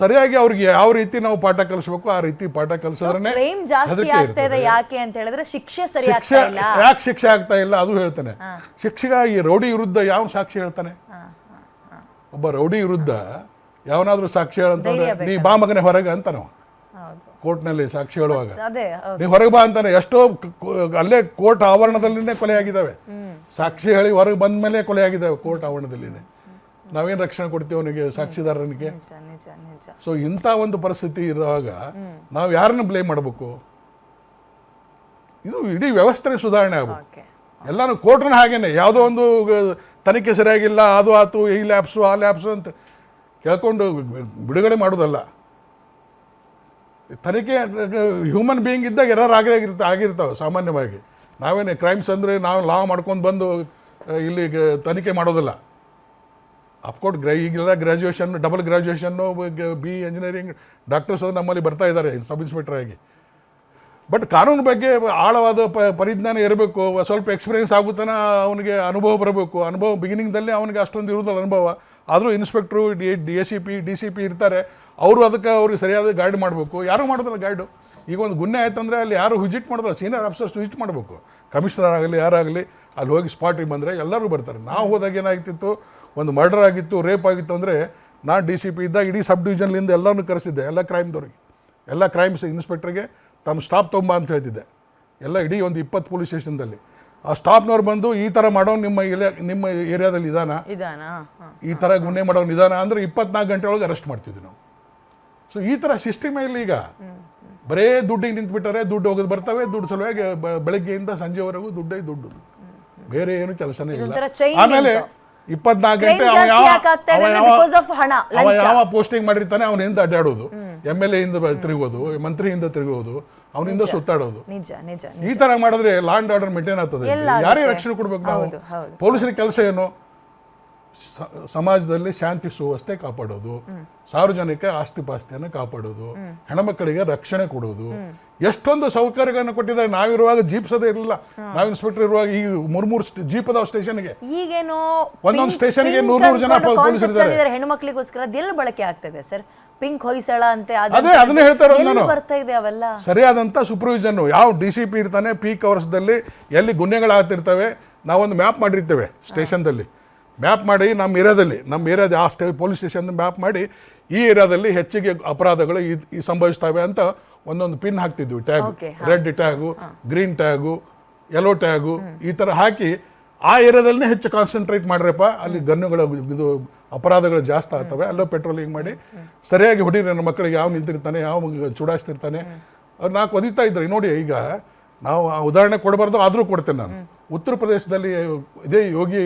ಸರಿಯಾಗಿ ಅವ್ರಿಗೆ ಯಾವ ರೀತಿ ನಾವು ಪಾಠ ಕಲಿಸ್ಬೇಕು ಆ ರೀತಿ ಪಾಠ ಕಲಿಸಿದ್ರೆ ಫ್ರೇಮ್ ಜಾಸ್ತಿ ಆಗ್ತಾ ಇದೆ ಯಾಕೆ ಅಂತ ಹೇಳಿದ್ರೆ ಶಿಕ್ಷೆ ಸರಿ ಯಾಕೆ ಶಿಕ್ಷೆ ಆಗ್ತಾ ಇಲ್ಲ ಅದು ಹೇಳ್ತಾನೆ. ಶಿಕ್ಷಕ ಈ ರೌಡಿ ವಿರುದ್ಧ ಯಾವ ಸಾಕ್ಷಿ ಹೇಳ್ತಾನೆ? ಒಬ್ಬ ರೌಡಿ ವಿರುದ್ಧ ಯಾವನಾದ್ರೂ ಸಾಕ್ಷಿ ಹೇಳಂತಂದ್ರೆ ನೀ ಬಾ ಮಗನೇ ಹೊರಗೆ ಅಂತ ನಾವು ಕೋರ್ಟ್ನಲ್ಲಿ ಸಾಕ್ಷಿ ಹೇಳುವಾಗ. ನೀ ಹೊರಗೆ ಬಾ ಅಂತಾನೆ. ಎಷ್ಟೋ ಅಲ್ಲೇ ಕೋರ್ಟ್ ಆವರಣದಲ್ಲಿನೇ ಕೊಲೆ ಆಗಿದ್ದಾವೆ ಸಾಕ್ಷಿ ಹೇಳಿ ಹೊರಗೆ ಬಂದ ಮೇಲೆ ಕೊಲೆ ಆಗಿದ್ದಾವೆ ಕೋರ್ಟ್ ಆವರಣದಲ್ಲಿನೇ. ನಾವೇನು ರಕ್ಷಣೆ ಕೊಡ್ತೀವಿ ಅವನಿಗೆ ಸಾಕ್ಷಿದಾರನಿಗೆ? ಸೊ ಇಂಥ ಒಂದು ಪರಿಸ್ಥಿತಿ ಇರುವಾಗ ನಾವು ಯಾರನ್ನ ಬ್ಲೇಮ್ ಮಾಡಬೇಕು? ಇದು ಇಡೀ ವ್ಯವಸ್ಥೆ ಸುಧಾರಣೆ ಆಗಬೇಕು. ಎಲ್ಲಾನು ಕೋರ್ಟ್ನ ಹಾಗೇನೆ ಯಾವುದೋ ಒಂದು ತನಿಖೆ ಸರಿಯಾಗಿಲ್ಲ ಅದು ಆತು ಈ ಲ್ಯಾಬ್ಸು ಆ ಲ್ಯಾಬ್ಸು ಅಂತ ಕೇಳ್ಕೊಂಡು ಬಿಡುಗಡೆ ಮಾಡೋದಲ್ಲ. ತನಿಖೆ ಹ್ಯೂಮನ್ ಬೀಯಿಂಗ್ ಇದ್ದಾಗ ಎರರ್ ಆಗೇ ಆಗಿರ್ತ ಆಗಿರ್ತಾವೆ ಸಾಮಾನ್ಯವಾಗಿ. ನಾವೇನು ಕ್ರೈಮ್ಸ್ ಅಂದರೆ ನಾವು ಲಾ ಮಾಡ್ಕೊಂಡು ಬಂದು ಇಲ್ಲಿ ತನಿಖೆ ಮಾಡೋದಿಲ್ಲ. ಅಫ್ಕೋರ್ಸ್ ಗ್ರಾ ಈಗೆಲ್ಲ graduation double graduation B engineering doctors ಅದು ನಮ್ಮಲ್ಲಿ ಬರ್ತಾ ಇದ್ದಾರೆ ಸಬ್ ಇನ್ಸ್ಪೆಕ್ಟರ್ ಆಗಿ. ಬಟ್ ಕಾನೂನು ಬಗ್ಗೆ ಆಳವಾದ ಪ, ಪರಿಜ್ಞಾನ ಇರಬೇಕು, ಸ್ವಲ್ಪ ಎಕ್ಸ್ಪೀರಿಯನ್ಸ್ ಆಗುತ್ತಾನ ಅವನಿಗೆ ಅನುಭವ ಬರಬೇಕು. ಅನುಭವ ಬಿಗಿನಿಂಗ್ದಲ್ಲೇ ಅವನಿಗೆ ಅಷ್ಟೊಂದು ಇರುವುದಿಲ್ಲ ಅನುಭವ. ಆದರೂ inspector D D A C P D C P ಇರ್ತಾರೆ. ಅವರು ಅದಕ್ಕೆ ಅವ್ರಿಗೆ ಸರಿಯಾದ ಗೈಡ್ ಮಾಡಬೇಕು. ಯಾರು ಮಾಡೋದಲ್ಲ ಗೈಡು ಈಗ ಒಂದು ಗುನ್ನೆ ಆಯ್ತಂದ್ರೆ ಅಲ್ಲಿ ಯಾರು ವಿಜಿಟ್ ಮಾಡೋದಲ್ಲ ಸೀನಿಯರ್ ಆಫೀಸರ್ಸ್ ವಿಜಿಟ್ ಮಾಡಬೇಕು. ಕಮಿಷನರ್ ಆಗಲಿ, ಯಾರಾಗಲಿ, ಅಲ್ಲಿ ಹೋಗಿ ಸ್ಪಾಟಿಗೆ ಬಂದರೆ ಎಲ್ಲರೂ ಬರ್ತಾರೆ. ನಾವು ಹೋದಾಗ ಏನಾಗ್ತಿತ್ತು? ಒಂದು ಮರ್ಡರ್ ಆಗಿತ್ತು ರೇಪ್ ಆಗಿತ್ತು ಅಂದರೆ ನಾನು ಡಿ ಸಿ ಪಿ ಇದ್ದಾಗ ಇಡೀ ಸಬ್ ಡಿವಿಷನ್ಲಿಂದ ಎಲ್ಲರನ್ನೂ ಕರೆಸಿದ್ದೆ ಎಲ್ಲ ಕ್ರೈಮ್ದವ್ರಿಗೆ ಎಲ್ಲ ಕ್ರೈಮ್ಸ್ ಇನ್ಸ್ಪೆಕ್ಟ್ರಿಗೆ ತಮ್ಮ ಸ್ಟಾಪ್ ತೊಂಬ ಅಂತ ಹೇಳ್ತಿದ್ದೆ. ಎಲ್ಲ ಇಡೀ ಒಂದು ಇಪ್ಪತ್ತು ಪೊಲೀಸ್ ಸ್ಟೇಷನ್ದಲ್ಲಿ ಆ ಸ್ಟಾಪ್ನವ್ರು ಬಂದು ಈ ಥರ ಮಾಡೋ ನಿಮ್ಮ ಇಲೆ ನಿಮ್ಮ ಏರಿಯಾದಲ್ಲಿ ಇದಾನ? ಇದಾನ? ಈ ಥರ ಗುನ್ನೆ ಮಾಡೋ ನಿಧಾನ ಅಂದರೆ ಇಪ್ಪತ್ನಾಲ್ಕು ಗಂಟೆ ಒಳಗೆ ಅರೆಸ್ಟ್ ಮಾಡ್ತಿದ್ವಿ ನಾವು. ಸೊ ಈ ಥರ ಸಿಸ್ಟಮ್ ಇಲ್ಲ ಈಗ? ಬರೇ ದುಡ್ಡಿಗೆ ನಿಂತ್ಬಿಟ್ಟಾರೆ ದುಡ್ಡು ಹೋಗೋದು ಬರ್ತವೆ ದುಡ್ಡು ಸಲುವಾಗಿ ಬೆಳಗ್ಗೆಯಿಂದ ಸಂಜೆವರೆಗೂ ದುಡ್ಡೇ ದುಡ್ಡು. ಬೇರೆ ಏನು ಕೆಲಸನೇ ಇಲ್ಲ. ಆಮೇಲೆ. ಇಪ್ಪತ್ನಾಲ್ಕು ಗಂಟೆ ಅವ ಯಾವ ಅವ ಯಾವ- ಪೋಸ್ಟಿಂಗ್ ಮಾಡಿರ್ತಾನೆ ಅವನಿಂದ ಅಡ್ಡಾಡೋದು. ಎಂ ಎಲ್ ಇಂದ ತಿರುಗೋದು ಮಂತ್ರಿಯಿಂದ ತಿರುಗೋದು ಅವನಿಂದ ಸುತ್ತಾಡೋದು. ನಿಜ ನಿಜ ಈ ತರ ಮಾಡಿದ್ರೆ ಲಾ ಅಂಡ್ ಆರ್ಡರ್ ಮೇಂಟೈನ್ ಆಗ್ತದೆ. ಯಾರೇ ರಕ್ಷಣೆ ಕೊಡ್ಬೇಕು ನಾವು? ಪೊಲೀಸರಿಗೆ ಕೆಲಸ ಏನು? ಸಮಾಜದಲ್ಲಿ ಶಾಂತಿ ಸುವ್ಯವಸ್ಥೆ ಕಾಪಾಡೋದು ಸಾರ್ವಜನಿಕ ಆಸ್ತಿ ಪಾಸ್ತಿಯನ್ನು ಕಾಪಾಡೋದು ಹೆಣ್ಮಕ್ಕಳಿಗೆ ರಕ್ಷಣೆ ಕೊಡೋದು ಎಷ್ಟೊಂದು ಸೌಕರ್ಯಗಳನ್ನು ಕೊಟ್ಟಿದ್ದಾರೆ. ನಾವಿರುವಾಗ ಜೀಪ್ಸದೇ ಇರಲಿಲ್ಲ. ನಾವು ಇನ್ಸ್ಪೆಕ್ಟರ್ ಇರುವಾಗ ಈ ಮೂರ್ ಮೂರ್ ಜೀಪ್ ಅದಾವ ಸ್ಟೇಷನ್ಗೆ. ಈಗೇನೋ ಒಂದೊಂದು ಸ್ಟೇಷನ್ ಸ್ಟೇಷನ್ಗೆ ನೂರ್ ನೂರು ಜನ ಪೊಲೀಸ್ ಇದ್ದಾರೆ. ತಂದಿದ್ದಾರೆ ಹೆಣ್ಮಕ್ಳಿಗೋಸ್ಕರ ಎಲ್ಲಿ ಬಳಕೆ ಆಗ್ತದೆ ಸರ್? ಪಿಂಕ್ ಹೊಯ್ಸಳ ಅಂತ ಅದೇ, ಅದನ್ನೇ ಹೇಳ್ತಾರೆ ನಾನು. ಬರ್ತಾ ಇದೆ ಅವೆಲ್ಲ? ಸರಿಯಾದಂತ ಸೂಪರ್ವಿಷನ್ನು ಯಾವ ಡಿ ಸಿ ಪಿ ಇರ್ತಾನೆ ಪೀಕ್ ಅವರ್ಸ್ದಲ್ಲಿ ಎಲ್ಲಿ ಗುನ್ನೆಗಳಾಗ್ತಿರ್ತವೆ ನಾವೊಂದು ಮ್ಯಾಪ್ ಮಾಡಿರ್ತೇವೆ ಸ್ಟೇಷನ್ದಲ್ಲಿ. ಮ್ಯಾಪ್ ಮಾಡಿ ನಮ್ಮ ಏರಿಯಾದಲ್ಲಿ ನಮ್ಮ ಏರಿಯಾದ ಆ ಸ್ಟೇ ಪೊಲೀಸ್ ಸ್ಟೇಷನ್ ಮ್ಯಾಪ್ ಮಾಡಿ ಈ ಏರಿಯಾದಲ್ಲಿ ಹೆಚ್ಚಿಗೆ ಅಪರಾಧಗಳು ಈ ಸಂಭವಿಸ್ತವೆ ಅಂತ ಒಂದೊಂದು pin ಹಾಕ್ತಿದ್ವಿ. Tag red tag green tag yellow tag ಈ ಥರ ಹಾಕಿ ಆ ಏರಿಯಾದಲ್ಲೇ ಹೆಚ್ಚು ಕಾನ್ಸಂಟ್ರೇಟ್ ಮಾಡ್ರಪ್ಪ. ಅಲ್ಲಿ ಗನ್ನುಗಳ ಇದು ಅಪರಾಧಗಳು ಜಾಸ್ತಿ ಆಗ್ತವೆ. ಅಲ್ಲೋ ಪೆಟ್ರೋಲಿಂಗ್ ಮಾಡಿ ಸರಿಯಾಗಿ ಹೊಡಿ ನನ್ನ ಮಕ್ಕಳಿಗೆ ಯಾವ ನಿಂತಿರ್ತಾನೆ ಯಾವ ಚುಡಾಯಿಸ್ತಿರ್ತಾನೆ. ಅವ್ರು ನಾಲ್ಕು ಒದಿತಾ ಇದ್ರೆ. ನೋಡಿ ಈಗ ನಾವು ಉದಾಹರಣೆ ಕೊಡಬಾರ್ದು ಆದರೂ ಕೊಡ್ತೇನೆ ನಾನು. ಉತ್ತರ ಪ್ರದೇಶದಲ್ಲಿ ಇದೇ ಯೋಗಿ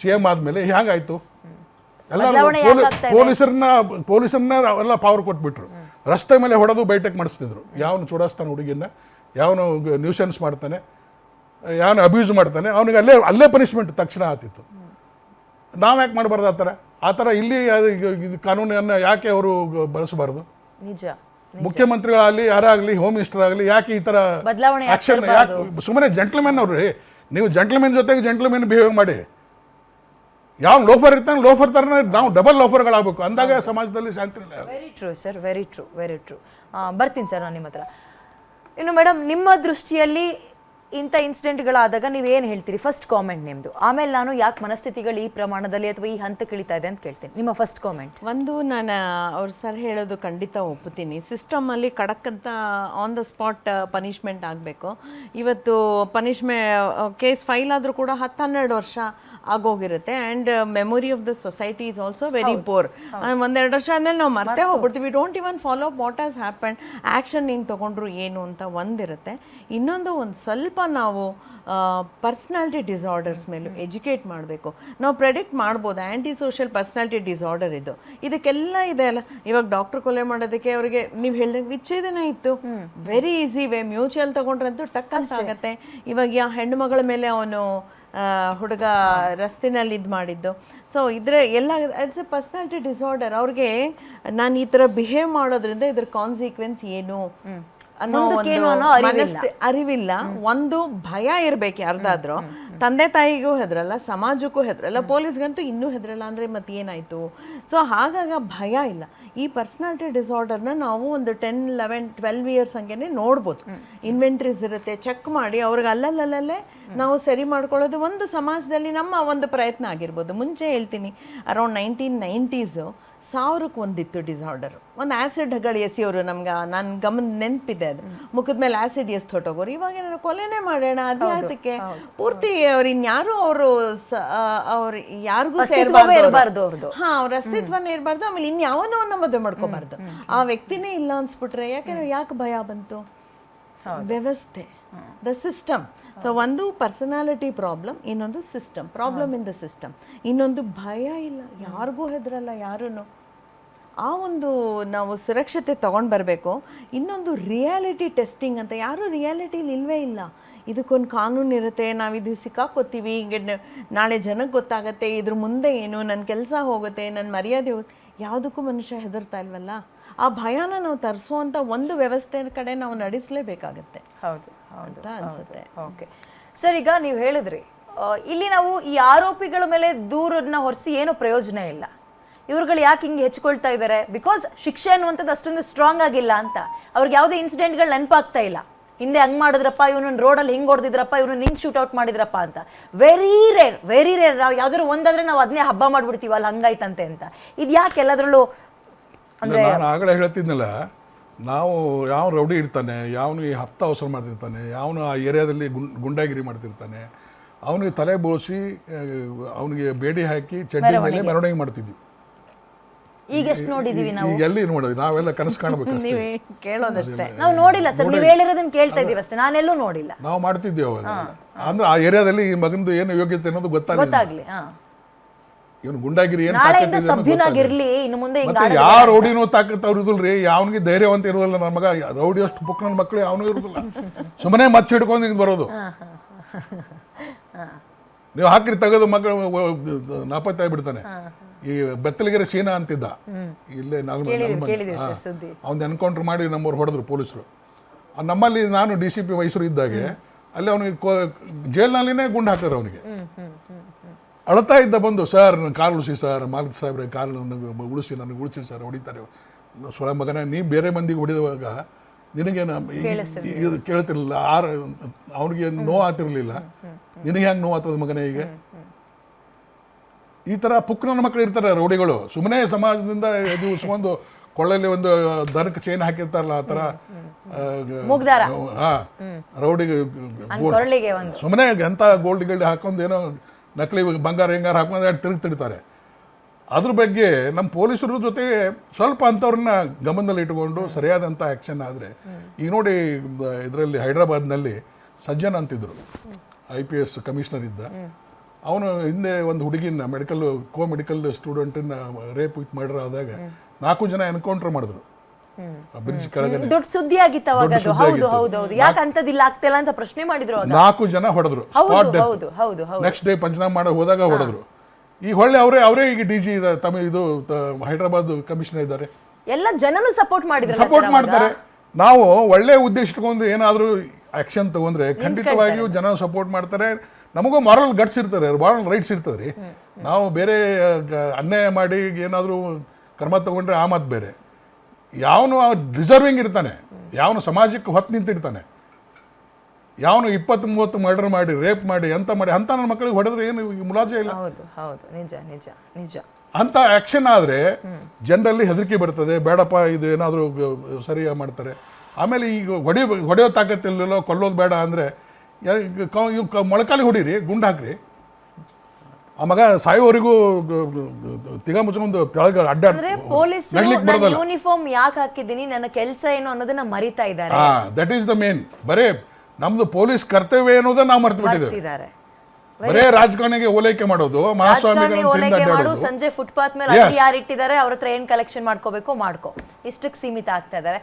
ಸಿ ಎಂ ಆದಮೇಲೆ ಹೇಗಾಯಿತು ಎಲ್ಲ? ಪೊಲೀಸರನ್ನ ಪೊಲೀಸರನ್ನ ಎಲ್ಲ ಪವರ್ ಕೊಟ್ಬಿಟ್ರು. ರಸ್ತೆ ಮೇಲೆ ಹೊಡೆದು ಬೈಟಕ್ ಮಾಡಿಸ್ತಿದ್ರು. ಯಾವನು ಚುಡಾಯಿಸ್ತಾನೆ ಹುಡುಗಿನ ಯಾವನು ನ್ಯೂಸೆನ್ಸ್ ಮಾಡ್ತಾನೆ? ಯಾವನು ಅಬ್ಯೂಸ್ ಮಾಡ್ತಾನೆ? ಅವನಿಗೆ ಅಲ್ಲೇ ಅಲ್ಲೇ ಪನಿಷ್ಮೆಂಟ್ ತಕ್ಷಣ ಆತಿತ್ತು. ನಾವು ಯಾಕೆ ಮಾಡಬಾರ್ದು ಆ ಥರ? ಆ ಥರ ಇಲ್ಲಿ ಇದು ಕಾನೂನನ್ನು ಯಾಕೆ ಅವರು ಬಳಸಬಾರ್ದು? ನಿಜ ಮುಖ್ಯಮಂತ್ರಿಗಳಾಗಲಿ ಯಾರಾಗಲಿ ಹೋಮ್ ಮಿನಿಸ್ಟರ್ ಆಗಲಿ ಯಾಕೆ ಈ ಥರ ಯಾಕೆ ಆಕ್ಷನ್ ಯಾಕೆ ಸುಮ್ಮನೆ ಜಂಟ್ಲ್ಮೆನ್ ಅವ್ರಿ ನೀವು ಜಂಟ್ಲ್ಮೆನ್ ಜೊತೆಗೆ ಜಂಟ್ಲ್ಮೆನ್ ಬಿಹೇವ್ ಮಾಡಿ. ಯಾವ ಲೋಫರ್ ಇರ್ತಾನೆ ಲೋಫರ್ ತರ ನಾವು ಡಬಲ್ ಲೋಫರ್ಗಳಾಗಬೇಕು. ಅಂದಾಗ ಸಮಾಜದಲ್ಲಿ ಶಾಂತಿ ಇಲ್ಲ. Very true sir very true very true ಬರ್ತೀನಿ ಸರ್ ನಾನು ನಿಮ್ಮ ಹತ್ರ. ಇನ್ನು ಮೇಡಮ್ ನಿಮ್ಮ ದೃಷ್ಟಿಯಲ್ಲಿ ಇಂಥ ಇನ್ಸಿಡೆಂಟ್ಗಳಾದಾಗ ನೀವು ಏನು ಹೇಳ್ತೀರಿ? ಫಸ್ಟ್ ಕಾಮೆಂಟ್ ನಿಮ್ಮದು ಆಮೇಲೆ ನಾನು ಯಾಕೆ ಮನಸ್ಥಿತಿಗಳು ಈ ಪ್ರಮಾಣದಲ್ಲಿ ಅಥವಾ ಈ ಹಂತಕ್ಕೆ ಇಳಿತಾ ಇದೆ ಅಂತ ಕೇಳ್ತೀನಿ. ನಿಮ್ಮ ಫಸ್ಟ್ ಕಾಮೆಂಟ್ ಒಂದು ನಾನು ಅವ್ರು ಸರ್ ಹೇಳೋದು ಖಂಡಿತ ಒಪ್ಪುತ್ತೀನಿ. ಸಿಸ್ಟಮಲ್ಲಿ ಖಡಕ್ ಅಂತ ಆನ್ ದ ಸ್ಪಾಟ್ ಪನಿಷ್ಮೆಂಟ್ ಆಗಬೇಕು. ಇವತ್ತು ಪನಿಷ್ಮೆ ಕೇಸ್ ಫೈಲ್ ಆದರೂ ಕೂಡ ಹತ್ತು ಹನ್ನೆರಡು ವರ್ಷ ಆಗೋಗಿರುತ್ತೆ. And memory of the society is also very poor ಒಂದೆರಡು ವರ್ಷ ಆದಮೇಲೆ ನಾವು ಮರ್ತೇ ಹೋಗ್ಬಿಡ್ತೀವಿ. We don't even follow what has happen action ನೀನು ತೊಗೊಂಡ್ರು ಏನು ಅಂತ ಒಂದಿರುತ್ತೆ. ಇನ್ನೊಂದು ಒಂದು ಸ್ವಲ್ಪ ನಾವು ಪರ್ಸ್ನಾಲಿಟಿ ಡಿಸಾರ್ಡರ್ಸ್ ಮೇಲೂ ಎಜುಕೇಟ್ ಮಾಡಬೇಕು. ನಾವು ಪ್ರೆಡಿಕ್ಟ್ ಮಾಡ್ಬೋದು. ಆ್ಯಂಟಿ ಸೋಷಿಯಲ್ ಪರ್ಸ್ನಾಲಿಟಿ ಡಿಸಾರ್ಡರ್ ಇದು. ಇದಕ್ಕೆಲ್ಲ ಇದೆ ಅಲ್ಲ. ಇವಾಗ ಡಾಕ್ಟರ್ ಕೊಲೆ ಮಾಡೋದಕ್ಕೆ ಅವರಿಗೆ ನೀವು ಹೇಳಿದಂಗೆ ವಿಚ್ಛೇದನ ಇತ್ತು. ವೆರಿ ಈಸಿ ವೇ ಮ್ಯೂಚುವಲ್ ತಗೊಂಡ್ರಂತೂ ಟಕ್ ಆಗತ್ತೆ ಇವಾಗ ಯಾ ಹೆಣ್ಣು ಮಗಳ ಮೇಲೆ ಅವನು ಹುಡುಗ ರಸ್ತಿನಲ್ಲಿ ಇದು ಮಾಡಿದ್ದು. ಸೊ ಇದ್ರೆ ಎಲ್ಲ ಇಟ್ಸ್ ಎ ಪರ್ಸ್ನಾಲಿಟಿ ಡಿಸಾರ್ಡರ್ ಅವ್ರಿಗೆ ನಾನು ಈ ಥರ ಬಿಹೇವ್ ಮಾಡೋದ್ರಿಂದ ಇದ್ರ ಕಾನ್ಸಿಕ್ವೆನ್ಸ್ ಏನು? ಅನ್ನೋ ಒಂದು ಅರಿವಿಲ್ಲ. ಒಂದು ಭಯ ಇರಬೇಕು ಯಾರ್ದಾದ್ರೂ. ತಂದೆ ತಾಯಿಗೂ ಹೆದರಲ್ಲ, ಸಮಾಜಕ್ಕೂ ಹೆದರಲ್ಲ, ಪೊಲೀಸ್ಗಂತೂ ಇನ್ನೂ ಹೆದರಲ್ಲ ಅಂದರೆ ಮತ್ತೆ ಏನಾಯಿತು? ಸೊ ಹಾಗಾಗಿ ಭಯ ಇಲ್ಲ. ಈ ಪರ್ಸ್ನಾಲಿಟಿ ಡಿಸಾರ್ಡರ್ನ ನಾವು ಒಂದು ಟೆನ್ ಲೆವೆನ್ ಟ್ವೆಲ್ವ್ ಇಯರ್ಸ್ ಹಂಗೆ ನೋಡ್ಬೋದು. ಇನ್ವೆಂಟ್ರೀಸ್ ಇರುತ್ತೆ ಚೆಕ್ ಮಾಡಿ, ಅವ್ರಿಗೆ ಅಲ್ಲಲ್ಲಲ್ಲೇ ನಾವು ಸರಿ ಮಾಡ್ಕೊಳ್ಳೋದು ಒಂದು ಸಮಾಜದಲ್ಲಿ ನಮ್ಮ ಒಂದು ಪ್ರಯತ್ನ ಆಗಿರ್ಬೋದು. ಮುಂಚೆ ಹೇಳ್ತೀನಿ ಅರೌಂಡ್ ನೈನ್ಟೀನ್ ನೈಂಟೀಸು ಸಾವಿರಕ್ಕೆ ಒಂದಿತ್ತು ಡಿಸಾರ್ಡರ್ ಒಂದು ಆ್ಯಸಿಡ್ ಹಗಳು ಎಸೆಯೋರು ನಮ್ಗೆ ನನ್ನ ಗಮನ ನೆನಪಿದೆ ಅದು. ಮುಖದ ಮೇಲೆ ಆ್ಯಸಿಡ್ ಎಸ್ ಹೊಟ್ಟೋಗೋರು ಇವಾಗ ಏನಾದ್ರು ಕೊಲೆನೇ ಮಾಡೋಣ ಅದಕ್ಕೆ ಪೂರ್ತಿ ಅವ್ರು ಇನ್ಯಾರು ಅವರು ಅವ್ರು ಯಾರಿಗೂ ಇರಬಾರ್ದು ಇರ್ಬಾರ್ದು ಅವ್ರ್ದು. ಹಾ ಅವ್ರ ಅಸ್ತಿತ್ವನೇ ಇರಬಾರ್ದು. ಆಮೇಲೆ ಇನ್ಯಾವನೋ ಅವನ್ನ ಮದುವೆ ಮಾಡ್ಕೋಬಾರ್ದು. ಆ ವ್ಯಕ್ತಿನೇ ಇಲ್ಲ ಅನ್ಸ್ಬಿಟ್ರೆ ಯಾಕೆ ಯಾಕೆ ಭಯ ಬಂತು? ವ್ಯವಸ್ಥೆ. ದ ಸಿಸ್ಟಮ್ ಸೊ ಒಂದು ಪರ್ಸನಾಲಿಟಿ ಪ್ರಾಬ್ಲಮ್ ಇನ್ನೊಂದು system problem in the system ಇನ್ನೊಂದು ಭಯ ಇಲ್ಲ. ಯಾರಿಗೂ ಹೆದರಲ್ಲ ಯಾರೂ ಆ ಒಂದು ನಾವು ಸುರಕ್ಷತೆ ತೊಗೊಂಡು ಬರಬೇಕು. ಇನ್ನೊಂದು ರಿಯಾಲಿಟಿ ಟೆಸ್ಟಿಂಗ್ ಅಂತ. ಯಾರೂ ರಿಯಾಲಿಟಿಲಿ ಇಲ್ವೇ ಇಲ್ಲ. ಇದಕ್ಕೊಂದು ಕಾನೂನು ಇರುತ್ತೆ. ನಾವು ಇದು ಸಿಕ್ಕಾಕೋತೀವಿ ಹಿಂಗೆ ನಾಳೆ ಜನಕ್ಕೆ ಗೊತ್ತಾಗತ್ತೆ. ಇದ್ರ ಮುಂದೆ ಏನು? ನನ್ನ ಕೆಲಸ ಹೋಗುತ್ತೆ. ನನ್ನ ಮರ್ಯಾದೆ ಹೋಗುತ್ತೆ ಯಾವುದಕ್ಕೂ ಮನುಷ್ಯ ಹೆದರ್ತಾ ಇಲ್ವಲ್ಲ? ಆ ಭಯನ ನಾವು ತರಿಸುವಂಥ ಒಂದು ವ್ಯವಸ್ಥೆ ಕಡೆ ನಾವು ನಡೆಸಲೇಬೇಕಾಗತ್ತೆ. ಹೌದು. ಅಂತ ಅನ್ಸುತ್ತೆ. ಓಕೆ ಸರ್ ಈಗ ನೀವು ಹೇಳಿದ್ರಿ ಆ, ಇಲ್ಲಿ ನಾವು ಈ ಆರೋಪಿಗಳ ಮೇಲೆ ದೂರನ್ನ ಹೊರಿಸಿ ಏನು ಪ್ರಯೋಜನ ಇಲ್ಲ. ಇವ್ರುಗಳು ಯಾಕೆ ಹಿಂಗೆ ಹೆಚ್ಕೊಳ್ತಾ ಇದ್ದಾರೆ ಬಿಕಾಸ್ ಶಿಕ್ಷೆ ಅನ್ನುವಂಥದ್ದು ಅಷ್ಟೊಂದು ಸ್ಟ್ರಾಂಗ್ ಆಗಿಲ್ಲ ಅಂತ. ಅವ್ರಿಗೆ ಯಾವುದೇ ಇನ್ಸಿಡೆಂಟ್ಗಳು ನೆನಪಾಗ್ತಾ ಇಲ್ಲ. ಹಿಂದೆ ಹಂಗೆ ಮಾಡಿದ್ರಪ್ಪ ಇವನು ರೋಡಲ್ಲಿ ಹಿಂಗ್ ಹೊಡೆದಿದ್ರಪ್ಪ ಇವನು ಹಿಂಗ್ ಶೂಟ್ ಔಟ್ ಮಾಡಿದ್ರಪ್ಪ ಅಂತ. ವೆರಿ ರೇರ್ ವೆರಿ ರೇರ್ ನಾವು ಯಾವ್ದಾದ್ರು ಒಂದಾದ್ರೆ ನಾವು ಅದನ್ನೇ ಹಬ್ಬ ಮಾಡಿಬಿಡ್ತೀವಲ್ಲ ಅಲ್ಲಿ ಹಂಗಾಯ್ತಂತೆ ಅಂತ. ಇದು ಯಾಕೆ ಎಲ್ಲದರಲ್ಲೂ ಅಂದ್ರೆ ನಾನು ಆಗಲೇ ಹೇಳ್ತಿದ್ನಲ್ಲ ನಾವು ಯಾವ ರೌಡಿ ಇರ್ತಾನೆ ಈ ಹತ್ತ ಅವಸರ ಮಾಡ್ತಿರ್ತಾನೆ ಯಾವನು ಆ ಏರಿಯಾದಲ್ಲಿ ಗುಂಡ್ ಗುಂಡಾಗಿರಿ ಮಾಡ್ತಿರ್ತಾನೆ ಅವನಿಗೆ ತಲೆ ಬೋಸಿ ಅವನಿಗೆ ಬೇಡಿ ಹಾಕಿ ಚಡ್ಡಿ ಮೇಲೆ ಮೆರವಣಿಗೆ ಮಾಡ್ತಿದ್ವಿ. ಈಗ ಎಷ್ಟು ನೋಡಿದೀವಿ ನಾವು? ಎಲ್ಲಿ ನೋಡೋದು? ನಾವೆಲ್ಲ ಕನಸು ಕಾಣಬೇಕು ನೀವು ಕೇಳೋದಷ್ಟೇ. ನಾವು ನೋಡಿಲ್ಲ ಸರ್ ನೀವು ಹೇಳಿರೋದನ್ನ ಕೇಳ್ತಾ ಇದೀವಿ ಅಷ್ಟೇ. ನಾನೆಲ್ಲೂ ನೋಡಿಲ್ಲ. ನಾವು ಮಾಡ್ತಿದ್ವಿ ಅವಾಗ. ಅಂದ್ರೆ ಆ ಏರಿಯಾದಲ್ಲಿ ಈ ಮಗನದು ಏನು ಯೋಗ್ಯತೆ ಅನ್ನೋದು ಗೊತ್ತಾಗ್ಲಿ ಹಾ. ಇವನು ಗುಂಡಾಗಿರಿ ಏನು ನಾಳೆಯಿಂದ. ಸಭ್ಯನಾಗಿರ್ಲಿ ಇನ್ನು ಮುಂದೆ ಮತ್ತೆ ಯಾವ ರೌಡಿನೂ ತಾಕತ್ ಅವ್ರು ಇದಿಲ್ರಿ ಯಾವನಿಗೆ ಧೈರ್ಯವಂತ ಇರೋದಿಲ್ಲ ನನ್ನ ಮಗ. ರೌಡಿ ಅಷ್ಟು ಪುಕ್ ನನ್ನ ಮಕ್ಕಳು ಅವನು ಇರೋದಿಲ್ಲ. ಸುಮ್ಮನೆ ಮಚ್ಚ ಹಿಡ್ಕೊಂಡು ಹಿಂಗೆ ಬರೋದು. ನೀವು ಹಾಕಿರಿ ತೆಗೆದು ಮಕ್ಕಳು ನಾಪತ್ತೆ ಆಗ್ಬಿಡ್ತಾನೆ. ಈ ಬೆತ್ತಲಗೆರೆ ಸೀನಾ ಅಂತಿದ್ದ. ಇಲ್ಲೇ ಅವ್ನ ಎನ್ಕೌಂಟರ್ ಮಾಡಿ ನಮ್ಮವ್ರು ಹೊಡೆದ್ರು ಪೊಲೀಸರು. ನಮ್ಮಲ್ಲಿ ನಾನು ಡಿ ಸಿ ಪಿ ಮೈಸೂರು ಇದ್ದಾಗೆ ಅಲ್ಲಿ ಅವನಿಗೆ ಜೈಲ್ನಲ್ಲಿನೇ ಗುಂಡು ಹಾಕಿದ್ರು ಅವನಿಗೆ. ಅಳ್ತಾ ಇದ್ದ ಬಂದು ಸರ್ ನನ್ನ ಕಾಲು ಉಳಿಸಿ ಸರ್ ಮಾಲಕ್ ಸಾಹೇಬ್ರೆ ಕಾಲು ನನಗೆ ಉಳಿಸಿ ನನಗೆ ಉಳಿಸಿ ಸರ್ ಹೊಡಿತಾರೆ. ಸೊಳ ಮಗನೇ ನೀ ಬೇರೆ ಮಂದಿಗೆ ಹೊಡೆದಾಗ ನಿನಗೆ ಇದು ಕೇಳ್ತಿರ್ಲಿಲ್ಲ. ಆರ ಅವನಿಗೆ ನೋವು ಆತಿರ್ಲಿಲ್ಲ ನಿನಗೆ ಹ್ಯಾಂಗೆ ನೋವು ಆತದ ಮಗನೇ ಈಗ ಈ ಥರ ಪುಕ್ಕನ ಮಕ್ಕಳು ಇರ್ತಾರೆ ರೌಡಿಗಳು. ಸುಮ್ಮನೆ ಸಮಾಜದಿಂದ ಇದು ಉಸ್ಕೊಂಡು ಕೊಳ್ಳಲ್ಲಿ ಒಂದು ದನಕ್ಕೆ ಚೈನ್ ಹಾಕಿರ್ತಾರಲ್ಲ ಆ ಥರ ಹಾ ರೌಡಿಗೆ ಒಂದು. ಸುಮ್ಮನೆ ಎಂಥ ಗೋಲ್ಡ್ ಗಿಲ್ಡ್ ಹಾಕೊಂಡು ಏನೋ ನಕಲಿ ಬಂಗಾರ, ಹೆಂಗಾರ ಹಾಕೊಂಡು ಎರಡು ತಿರುಗಿ ತಿಡ್ತಾರೆ? ಅದ್ರ ಬಗ್ಗೆ ನಮ್ಮ ಪೊಲೀಸರ ಜೊತೆಗೆ ಸ್ವಲ್ಪ ಅಂಥವ್ರನ್ನ ಗಮನದಲ್ಲಿ ಇಟ್ಕೊಂಡು ಸರಿಯಾದಂಥ ಆ್ಯಕ್ಷನ್ ಆದರೆ ಈಗ ನೋಡಿ, ಇದರಲ್ಲಿ ಹೈದ್ರಾಬಾದ್ನಲ್ಲಿ ಸಜ್ಜನ್ ಅಂತಿದ್ರು. ಐ ಪಿ ಎಸ್ ಕಮಿಷನರ್ ಇದ್ದ. ಅವನು ಹಿಂದೆ ಒಂದು ಹುಡುಗಿನ ಮೆಡಿಕಲ್ ಕೋ ಮೆಡಿಕಲ್ ಸ್ಟೂಡೆಂಟನ್ನ ರೇಪ್ ವಿತ್ ಮರ್ಡರ್ ಆದಾಗ ನಾಲ್ಕು ಜನ ಎನ್ಕೌಂಟ್ರ್ ಮಾಡಿದ್ರು. ಕೆಳಗಡೆ. ದೊಡ್ಡ ಸುದ್ದಿ ಆಗಿತ್ತು ಅವಾಗ ಅದು. ಹೌದು ಹೌದು ಹೌದು. ಯಾಕೆ ಅಂತದಿಲ್ಲ ಆಗ್ತಿಲ್ಲ ಅಂತ ಪ್ರಶ್ನೆ ಮಾಡಿದ್ರು ನಾಲ್ಕು ಜನ ಹೊಡೆದ್ರು. ಹೌದು ಹೌದು ಹೌದು ಹೌದು. ನೆಕ್ಸ್ಟ್ ಡೇ ಪಂಚನಾಮ ಮಾಡೋ ಹೋದಾಗ ಹೊಡೆದ್ರು. ಈ ಹೊಳ್ಳೆ ಅವರೇ ಅವರೇ ಈಗ ಡಿ ಜಿ ತಮ್ಮ ಇದು ಹೈದರಾಬಾದ್ ಕಮಿಷನರ್ ಇದ್ದಾರೆ. ಎಲ್ಲ ಜನನು ಸಪೋರ್ಟ್ ಮಾಡಿದ್ರು ಸಪೋರ್ಟ್ ಮಾಡ್ತಾರೆ. ನಾವು ಒಳ್ಳೆ ಉದ್ದೇಶ ಇಟ್ಕೊಂಡು ಏನಾದರೂ ಆಕ್ಷನ್ ತಗೊಂಡ್ರೆ ಖಂಡಿತವಾಗಿಯೂ ಜನ ಸಪೋರ್ಟ್ ಮಾಡ್ತಾರೆ. ನಮಗೂ ಮಾರಲ್ ಗಟ್ಸ್ ಇರ್ತಾರೆ ಮಾರಲ್ ರೈಟ್ಸ್ ಇರ್ತದೆ. ರೀ ನಾವು ಬೇರೆ ಅನ್ಯಾಯ ಮಾಡಿ ಏನಾದರೂ ಕ್ರಮ ತಗೊಂಡ್ರೆ ಆ ಮಾತು ಬೇರೆ. ಯಾವನು ಡಿಸರ್ವಿಂಗ್ ಇರ್ತಾನೆ. ಯಾವನು ಸಮಾಜಕ್ಕೆ ಹೊತ್ತು ನಿಂತಿರ್ತಾನೆ. ಯಾವನು ಇಪ್ಪತ್ತು ಮೂವತ್ತು ಮರ್ಡರ್ ಮಾಡಿ ರೇಪ್ ಮಾಡಿ ಎಂತ ಮಾಡಿ ಅಂತ ನನ್ನ ಮಕ್ಕಳಿಗೆ ಹೊಡೆದ್ರೆ ಏನು ಮುಲಾಜೆ ಇಲ್ಲ? ಹೌದು ಹೌದು. ನಿಜ ನಿಜ ನಿಜ. ಅಂತ ಆಕ್ಷನ್ ಆದರೆ ಜನರಲ್ಲಿ ಹೆದರಿಕೆ ಬರ್ತದೆ. ಬೇಡಪ್ಪ ಇದು ಏನಾದರೂ ಸರಿಯಾಗಿ ಮಾಡ್ತಾರೆ. ಆಮೇಲೆ ಈಗ ಹೊಡೆಯೋ ಹೊಡೆಯೋ ತಾಕತ್ತಿಲ್ಲೋ ಕೊಲ್ಲೋದು ಬೇಡ ಅಂದರೆ ಮೊಳಕಾಲಿ ಹೊಡೀರಿ ಗುಂಡು ಹಾಕ್ರಿ. ಆ ಮಗ ಸಾಯೋವರೆಗೂ ತಿಗ ಮುಚ್ಕೊಂಡು ತೆಳಗ ಅಡ್ಡ ಯೂನಿಫಾರ್ಮ್ ಯಾಕೆ ಹಾಕಿದ್ದೀನಿ ನನ್ನ ಕೆಲಸ ಏನು ಅನ್ನೋದನ್ನ ಮರಿತಾ ಇದ್ದಾರೆ. ದಟ್ ಈಸ್ ದ ಮೇನ್ ಬರೇ ನಮ್ದು ಪೊಲೀಸ್ ಕರ್ತವ್ಯ ಅನ್ನೋದನ್ನ ನಾವು ಮರ್ತು ಬಿಟ್ಟಿದ್ದಾರೆ ಬರೇ ರಾಜಕಾರಣಿಗೆ ಓಲೈಕೆ ಮಾಡೋದು ಮಹಾಸ್ವಾಮಿ ಸಂಜೆ ಫುಟ್ಪಾತ್ ಮೇಲೆ ಯಾರು ಇಟ್ಟಿದ್ದಾರೆ ಅವ್ರ ಹತ್ರ ಏನ್ ಕಲೆಕ್ಷನ್ ಮಾಡ್ಕೋಬೇಕು ಮಾಡ್ಕೋ. ಇಷ್ಟಕ್ಕೆ ಸೀಮಿತ ಆಗ್ತಾ ಇದ್ದಾರೆ.